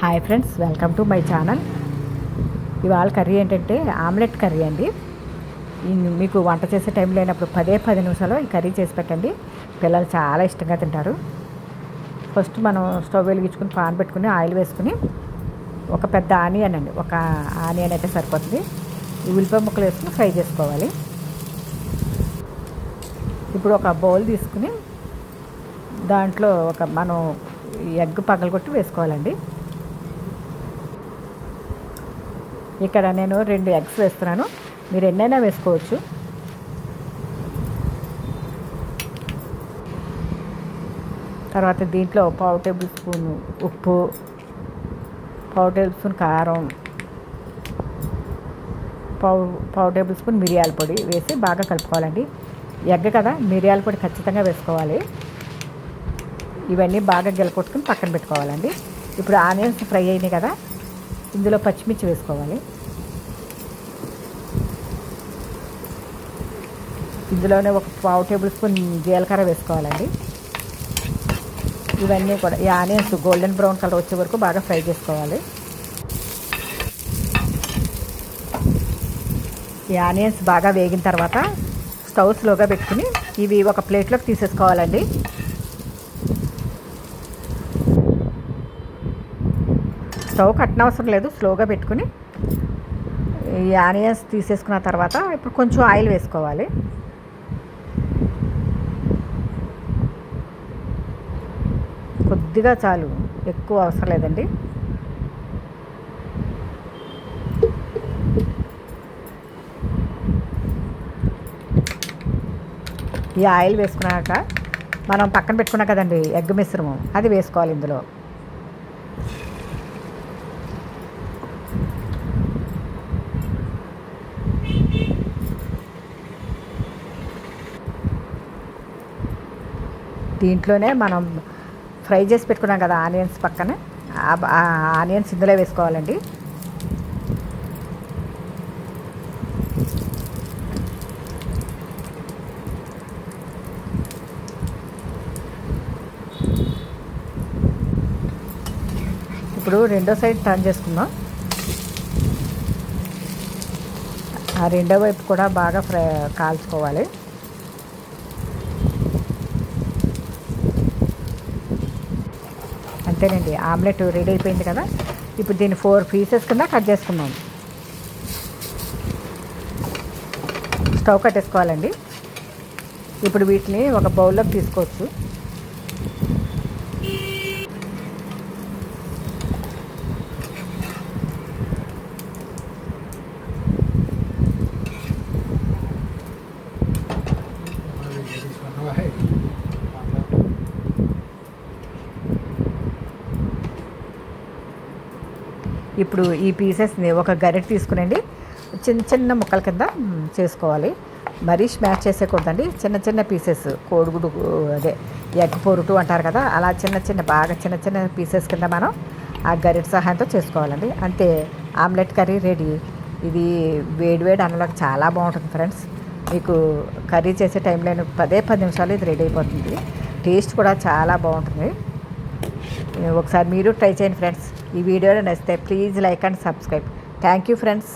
Hi friends welcome to my channel ఇవాళ curry ఏంటంటే omelette curry అండి. మీకు వంట చేసే టైం లేనప్పుడు పదే పది నిమిషాలు ఈ కర్రీ చేసి పెట్టండి. పిల్లలు చాలా ఇష్టంగా తింటారు. ఫస్ట్ మనం స్టవ్ వెలిగించుకుని పాన్ పెట్టుకుని ఆయిల్ వేసుకుని ఒక పెద్ద ఆనియన్ అండి. ఒక ఆనియన్ అయితే సరిపోతుంది. ఈ ఉల్లిపాయ ముక్కలు వేసుకుని ఫ్రై చేసుకోవాలి. ఇప్పుడు ఒక బౌల్ తీసుకుని దాంట్లో ఒక మనం ఎగ్ పగలగొట్టి వేసుకోవాలండి. ఇక్కడ నేను రెండు ఎగ్స్ వేస్తున్నాను. మీరు ఎన్నైనా వేసుకోవచ్చు. తర్వాత దీంట్లో పావు టేబుల్ స్పూన్ ఉప్పు పావు టేబుల్ స్పూన్ కారం పావు పావు టేబుల్ స్పూన్ మిరియాల పొడి వేసి బాగా కలుపుకోవాలండి. ఎగ్గ కదా మిరియాల పొడి ఖచ్చితంగా వేసుకోవాలి. ఇవన్నీ బాగా గెలకొట్టుకుని పక్కన పెట్టుకోవాలండి. ఇప్పుడు ఆనియన్స్ ఫ్రై అయినాయి కదా ఇందులో పచ్చిమిర్చి వేసుకోవాలి. ఇందులోనే ఒక పావు టేబుల్ స్పూన్ జీలకర్ర వేసుకోవాలండి. ఇవన్నీ కూడా ఈ ఆనియన్స్ గోల్డెన్ బ్రౌన్ కలర్ వచ్చే వరకు బాగా ఫ్రై చేసుకోవాలి. ఈ ఆనియన్స్ బాగా వేగిన తర్వాత స్టవ్ స్లోగా పెట్టుకుని ఇవి ఒక ప్లేట్లోకి తీసేసుకోవాలండి. స్టవ్ కట్టనవసరం లేదు స్లోగా పెట్టుకుని ఈ ఆనియన్స్ తీసేసుకున్న తర్వాత ఇప్పుడు కొంచెం ఆయిల్ వేసుకోవాలి. కొద్దిగా చాలు ఎక్కువ అవసరం లేదండి. ఈ ఆయిల్ వేసుకున్నాక మనం పక్కన పెట్టుకున్నాం కదండి ఎగ్ మిశ్రమం అది వేసుకోవాలి ఇందులో. దీంట్లోనే మనం ఫ్రై చేసి పెట్టుకున్నాం కదా ఆనియన్స్ పక్కన. ఆనియన్స్ ఇందులో వేసుకోవాలండి. ఇప్పుడు రెండో సైడ్ టర్న్ చేసుకుందాం. ఆ రెండో వైపు కూడా బాగా ఫ్రై కాల్చుకోవాలి. అంతేనండి. ఆమ్లెట్ రెడీ అయిపోయింది కదా. ఇప్పుడు దీన్ని ఫోర్ పీసెస్ కింద కట్ చేసుకున్నాం స్టవ్ కట్టేసుకోవాలండి. ఇప్పుడు వీటిని ఒక బౌల్లోకి తీసుకోవచ్చు. ఇప్పుడు ఈ పీసెస్ని ఒక గరిట తీసుకునండి. చిన్న చిన్న ముక్కల కింద చేసుకోవాలి. మరీ స్మాష్ చేసేకూడదండి. చిన్న చిన్న పీసెస్ కోడిగుడు అదే ఎగ్ పొరుటు అంటారు కదా అలా చిన్న చిన్న బాగా చిన్న చిన్న పీసెస్ కింద మనం ఆ గరిట సహాయంతో చేసుకోవాలండి. అంతే ఆమ్లెట్ కర్రీ రెడీ. ఇది వేడివేడి అన్నలకు చాలా బాగుంటుంది ఫ్రెండ్స్. మీకు కర్రీ చేసే టైంలో పదే పది నిమిషాలు ఇది రెడీ అయిపోతుంది. టేస్ట్ కూడా చాలా బాగుంటుంది. ఒకసారి మీరు ట్రై చేయండి ఫ్రెండ్స్. ఈ వీడియోలో నచ్చితే please like and subscribe. Thank you friends